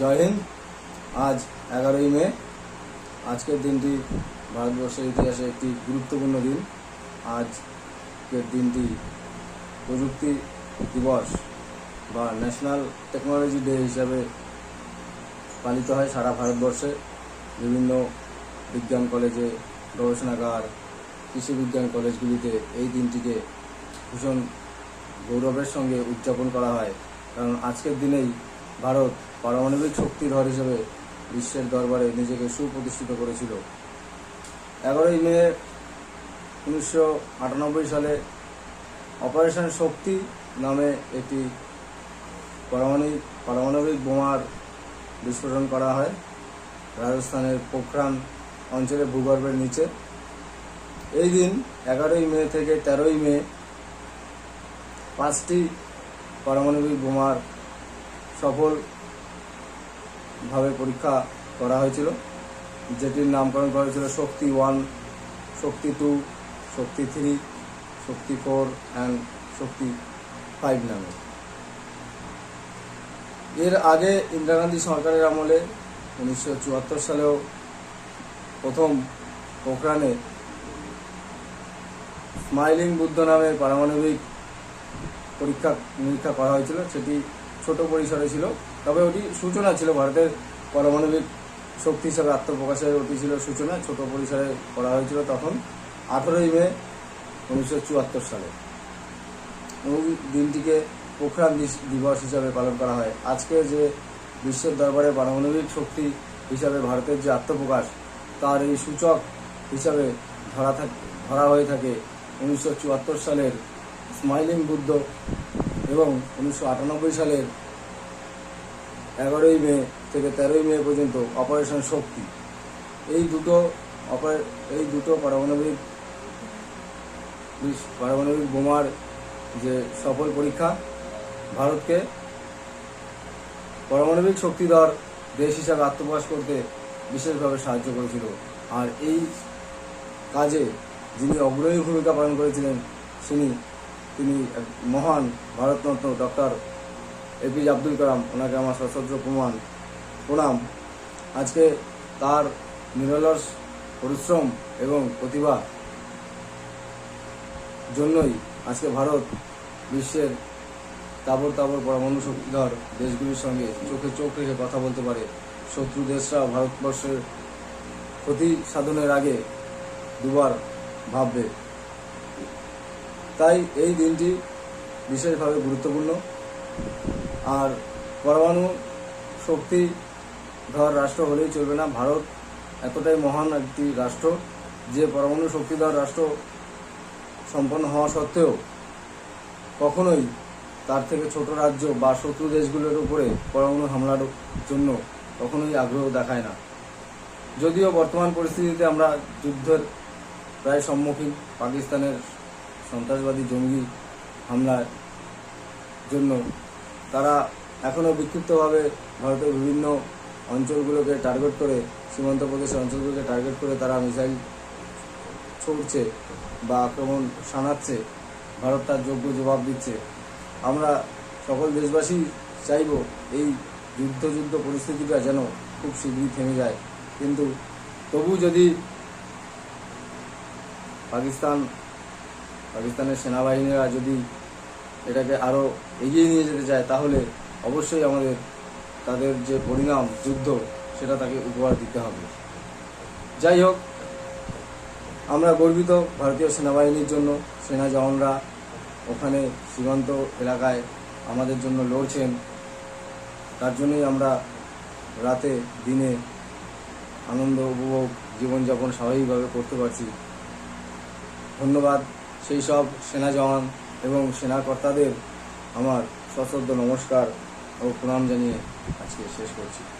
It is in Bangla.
জয় হিন্দ। আজ এগারোই মে। আজকের দিনটি ভারতবর্ষের ইতিহাসে একটি গুরুত্বপূর্ণ দিন। আজকের দিনটি প্রযুক্তি দিবস বা ন্যাশনাল টেকনোলজি ডে হিসাবে পালিত হয় সারা ভারতবর্ষে। বিভিন্ন বিজ্ঞান কলেজে গবেষণাগার, কৃষি বিজ্ঞান কলেজগুলিতে এই দিনটিকে ভীষণ গৌরবের সঙ্গে উদযাপন করা হয়। কারণ আজকের দিনেই ভারত পারমাণবিক শক্তিধর হিসেবে বিশ্বের দরবারে নিজেকে সুপ্রতিষ্ঠিত করেছিল। এগারোই মে উনিশশো আটানব্বই সালে অপারেশন শক্তি নামে একটি পারমাণবিক পারমাণবিক বোমার বিস্ফোরণ করা হয়। রাজস্থানের পোখরান অঞ্চলে ভূগর্ভের নিচে। এই দিন এগারোই মে থেকে তেরোই মে পাঁচটি পারমাণবিক বোমার সফলভাবে পরীক্ষা করা হয়েছিল। যেটির নামকরণ করা হয়েছিল Shakti one, Shakti two, Shakti three, Shakti four and Shakti five নামে। এর আগে ইন্দিরা গান্ধী সরকারের আমলে উনিশশো চুয়াত্তর সালেও প্রথম পোখরানে স্মাইলিং বুদ্ধ নামে পারমাণবিক পরীক্ষা নিরীক্ষা করা হয়েছিল। সেটি ছোট পরিসরে ছিল। তবে ওটি সূচনা ছিল, ভারতের পারমাণবিক শক্তি হিসাবে আত্মপ্রকাশের ওটি ছিল সূচনা, ছোট পরিসরে করা হয়েছিল তখন, আঠেরোই মে উনিশশো চুয়াত্তর সালে। এবং দিনটিকে পোখরান দিবস হিসাবে পালন করা হয়। আজকে যে বিশ্বের দরবারে পারমাণবিক শক্তি হিসাবে ভারতের যে আত্মপ্রকাশ, তার এই সূচক হিসাবে ধরা থাক, ধরা হয়ে থাকে উনিশশো চুয়াত্তর সালের স্মাইলিং বুদ্ধ এবং উনিশশো আটানব্বই সালের এগারোই মে থেকে তেরোই মে পর্যন্ত অপারেশন শক্তি। এই দুটো অপারে, এই দুটো পারমাণবিক পারমাণবিক বোমার যে সফল পরীক্ষা, ভারতকে পারমাণবিক শক্তিধর দেশ হিসাবে আত্মপ্রকাশ করতে বিশেষভাবে সাহায্য করেছিল। আর এই কাজে যিনি অগ্রণী ভূমিকা পালন করেছিলেন, তিনি তিনি মহান Bharat Ratna doctor A P J Abdul Kalam, ওনাকে আমার সশস্ত্র প্রমাণ, প্রণাম। আজকে তার নিরলস পরিশ্রম এবং প্রতিভা জন্যই আজকে ভারত বিশ্বের তাবর তাবর পরমাণু শক্তিধর দেশগুলির সঙ্গে চোখে চোখ রেখে কথা বলতে পারে। শত্রু দেশরা ভারতবর্ষের ক্ষতি সাধনের আগে দুবার ভাববে। তাই এই দিনটি বিশেষভাবে গুরুত্বপূর্ণ। আর পরমাণু শক্তি ধর রাষ্ট্র হলেই চলবে না। ভারত এতটাই মহান একটি রাষ্ট্র যে পরমাণু শক্তিধর রাষ্ট্র সম্পন্ন হওয়া সত্ত্বেও কখনোই তার থেকে ছোট রাজ্য বা শত্রু দেশগুলোর উপরে পরমাণু হামলার জন্য কখনোই আগ্রহ দেখায় না। যদিও বর্তমান পরিস্থিতিতে আমরা যুদ্ধের প্রায় সম্মুখীন, পাকিস্তানের সন্ত্রাসবাদী জঙ্গি হামলার জন্য তারা এখনও বিক্ষিপ্তভাবে ভারতের বিভিন্ন অঞ্চলগুলোকে টার্গেট করে, সীমান্ত প্রদেশের অঞ্চলগুলোকে টার্গেট করে তারা মিসাইল ছুটছে বা আক্রমণ শানাচ্ছে, ভারত তার যোগ্য জবাব দিচ্ছে। আমরা সকল দেশবাসী চাইব এই যুদ্ধ যুদ্ধ পরিস্থিতিটা যেন খুব শীঘ্রই থেমে যায়। কিন্তু তবু যদি পাকিস্তান, পাকিস্তানের সেনাবাহিনীরা যদি এটাকে আরও এগিয়ে নিয়ে যেতে চায়, তাহলে অবশ্যই আমাদের তাদের যে পরিণাম, যুদ্ধ, সেটা তাকে উপহার দিতে হবে। যাই হোক, আমরা গর্বিত ভারতীয় সেনাবাহিনীর জন্য, সেনা জওয়ানরা ওখানে সীমান্ত এলাকায় আমাদের জন্য লড়ছেন। তার জন্যই আমরা রাতে, দিনে আনন্দ উপভোগ, জীবনযাপন স্বাভাবিকভাবে করতে পারছি। ধন্যবাদ, সেই সব সেনা জওয়ান। এবং সেনাকর্তাদের আমার সশ্রদ্ধ নমস্কার ও প্রণাম জানিয়ে আজকে শেষ করছি।